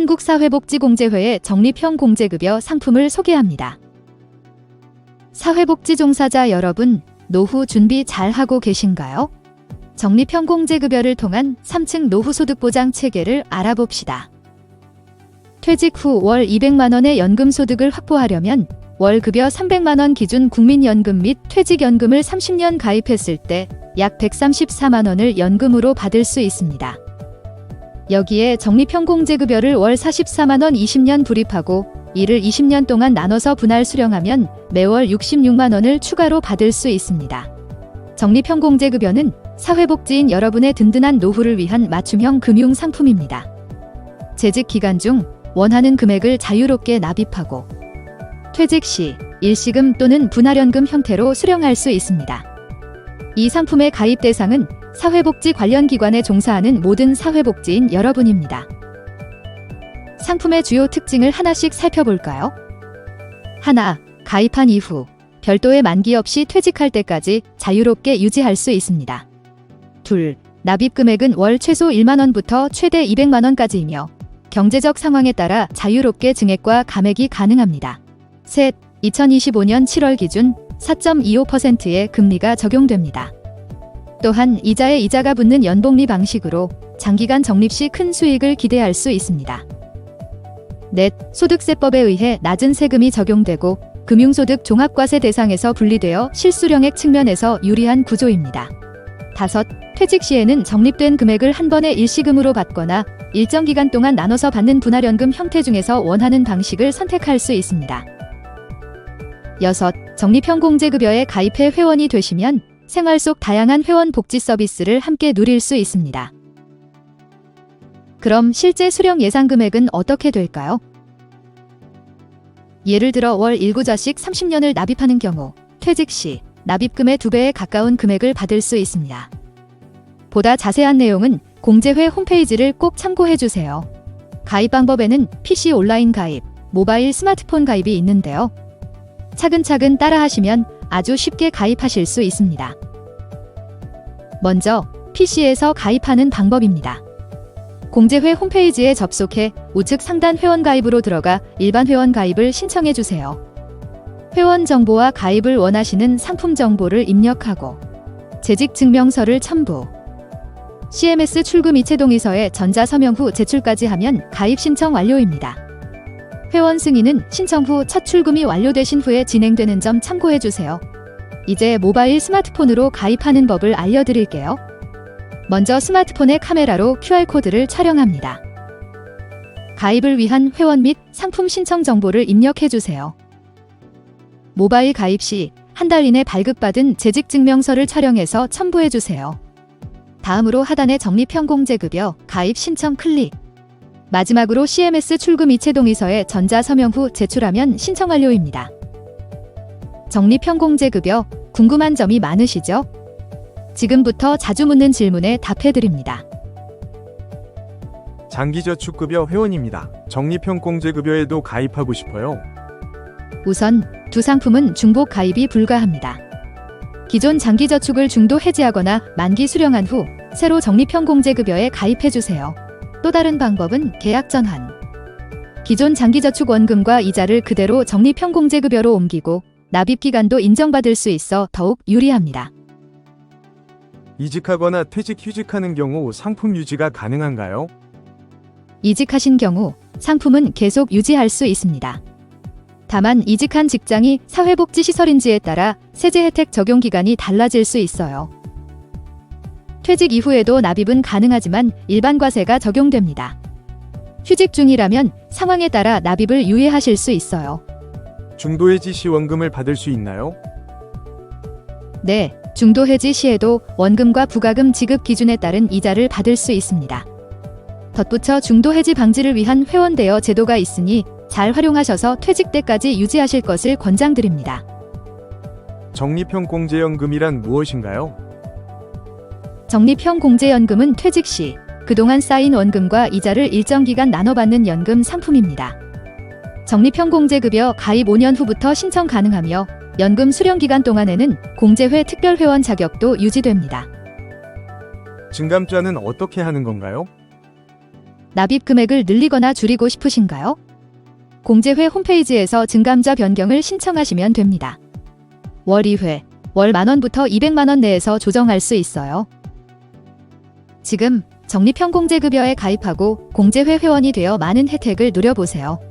한국사회복지공제회의 적립형 공제급여 상품을 소개합니다. 사회복지 종사자 여러분, 노후 준비 잘 하고 계신가요? 적립형 공제급여를 통한 3층 노후소득보장 체계를 알아봅시다. 퇴직 후 월 200만 원의 연금 소득을 확보하려면 월 급여 300만 원 기준 국민연금 및 퇴직연금을 30년 가입했을 때 약 134만 원을 연금으로 받을 수 있습니다. 여기에 적립형 공제급여를 월 44만 원 20년 불입하고 이를 20년 동안 나눠서 분할 수령하면 매월 66만 원을 추가로 받을 수 있습니다. 적립형 공제급여는 사회복지인 여러분의 든든한 노후를 위한 맞춤형 금융 상품입니다. 재직 기간 중 원하는 금액을 자유롭게 납입하고 퇴직 시 일시금 또는 분할연금 형태로 수령할 수 있습니다. 이 상품의 가입 대상은 사회복지 관련 기관에 종사하는 모든 사회복지인 여러분입니다. 상품의 주요 특징을 하나씩 살펴볼까요? 하나, 가입한 이후 별도의 만기 없이 퇴직할 때까지 자유롭게 유지할 수 있습니다. 둘, 납입 금액은 월 최소 1만 원부터 최대 200만 원까지이며 경제적 상황에 따라 자유롭게 증액과 감액이 가능합니다. 셋, 2025년 7월 기준 4.25%의 금리가 적용됩니다. 또한 이자에 이자가 붙는 연복리 방식으로 장기간 적립 시 큰 수익을 기대할 수 있습니다. 넷, 소득세법에 의해 낮은 세금이 적용되고 금융소득 종합과세 대상에서 분리되어 실수령액 측면에서 유리한 구조입니다. 다섯, 퇴직 시에는 적립된 금액을 한 번에 일시금으로 받거나 일정 기간 동안 나눠서 받는 분할연금 형태 중에서 원하는 방식을 선택할 수 있습니다. 여섯, 적립형 공제급여에 가입해 회원이 되시면 생활 속 다양한 회원 복지 서비스를 함께 누릴 수 있습니다. 그럼 실제 수령 예상 금액은 어떻게 될까요? 예를 들어 월 1구자씩 30년을 납입하는 경우 퇴직 시 납입금의 2배에 가까운 금액을 받을 수 있습니다. 보다 자세한 내용은 공제회 홈페이지를 꼭 참고해 주세요. 가입 방법에는 PC 온라인 가입, 모바일 스마트폰 가입이 있는데요. 차근차근 따라 하시면 아주 쉽게 가입하실 수 있습니다. 먼저 PC에서 가입하는 방법입니다. 공제회 홈페이지에 접속해 우측 상단 회원 가입으로 들어가 일반 회원 가입을 신청해 주세요. 회원 정보와 가입을 원하시는 상품 정보를 입력하고 재직 증명서를 첨부. CMS 출금 이체 동의서에 전자 서명 후 제출까지 하면 가입 신청 완료입니다. 회원 승인은 신청 후 첫 출금이 완료되신 후에 진행되는 점 참고해 주세요. 이제 모바일 스마트폰으로 가입하는 법을 알려드릴게요. 먼저 스마트폰의 카메라로 QR코드를 촬영합니다. 가입을 위한 회원 및 상품 신청 정보를 입력해 주세요. 모바일 가입 시 한 달 이내 발급받은 재직증명서를 촬영해서 첨부해 주세요. 다음으로 하단의 적립형공제급여 가입 신청 클릭. 마지막으로 CMS 출금 이체 동의서에 전자 서명 후 제출하면 신청 완료입니다. 적립형공제 급여 궁금한 점이 많으시죠? 지금부터 자주 묻는 질문에 답해 드립니다. 장기저축급여 회원입니다. 적립형 공제급여에도 가입하고 싶어요. 우선 두 상품은 중복 가입이 불가합니다. 기존 장기저축을 중도 해지하거나 만기 수령한 후 새로 적립형 공제급여에 가입해 주세요. 또 다른 방법은 계약 전환. 기존 장기저축 원금과 이자를 그대로 적립형 공제급여로 옮기고 납입 기간도 인정받을 수 있어 더욱 유리합니다. 이직하거나 퇴직 휴직하는 경우 상품 유지가 가능한가요? 이직하신 경우 상품은 계속 유지할 수 있습니다. 다만 이직한 직장이 사회복지시설인지에 따라 세제 혜택 적용 기간이 달라질 수 있어요. 퇴직 이후에도 납입은 가능하지만 일반 과세가 적용됩니다. 휴직 중이라면 상황에 따라 납입을 유예하실 수 있어요. 중도해지 시 원금을 받을 수 있나요? 네, 중도 해지 시에도 원금과 부가금 지급 기준에 따른 이자를 받을 수 있습니다. 덧붙여 중도 해지 방지를 위한 회원 대여 제도가 있으니 잘 활용하셔서 퇴직 때까지 유지하실 것을 권장드립니다. 적립형 공제연금이란 무엇인가요? 적립형 공제연금은 퇴직 시 그동안 쌓인 원금과 이자를 일정 기간 나눠받는 연금 상품입니다. 적립형 공제급여 가입 5년 후부터 신청 가능하며 연금 수령 기간 동안에는 공제회 특별회원 자격도 유지됩니다. 증감자는 어떻게 하는 건가요? 납입 금액을 늘리거나 줄이고 싶으신가요? 공제회 홈페이지에서 증감자 변경을 신청하시면 됩니다. 월 2회, 월 만원부터 200만원 내에서 조정할 수 있어요. 지금 적립형 공제급여에 가입하고 공제회 회원이 되어 많은 혜택을 누려보세요.